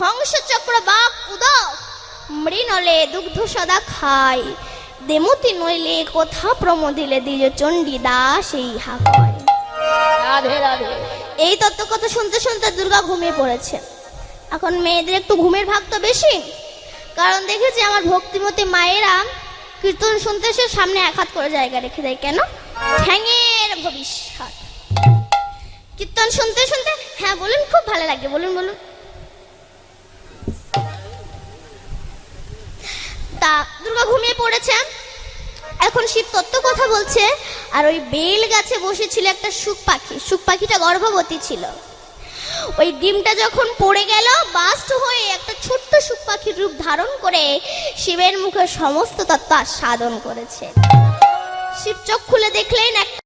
হংস চক্র বাক উদক মৃণলে দুগ্ধ সদা খায়। দেমতি নইলে কথা প্রমোদিলে দ্বিজ চণ্ডী দাস এই হা রাধে রাধে। এই তত্ত্ব কথা শুনতে শুনতে দুর্গা ঘুমিয়ে পড়েছে। এখন মেয়েদের একটু ঘুমের ভাগ তো বেশি। কারণ দেখেছি আমার ভক্তিমতী মায়েরা কীর্তন শুনতে সে সামনে এক হাত করে জায়গা রেখে দেয় কেন? ঠ্যাঙের ভবিষ্যৎ। কীর্তন শুনতে শুনতে হ্যাঁ বলুন খুব ভালো লাগে বলুন বলুন। তা দুর্গা ঘুমিয়ে পড়েছেন। এখন শিব তত্ত্ব কথা বলছে, আর ওই বেল গাছে বসেছিল একটা সুখ পাখি সুখ পাখিটা গর্ভবতী ছিল। ওই ডিমটা যখন পড়ে গেল, বাস্ট হয়ে একটা ছোট্ট সুখ পাখির রূপ ধারণ করে শিবের মুখে সমস্ত তত্ত্ব আস্বাদন করেছে। শিব চোখ খুলে দেখলেন একটা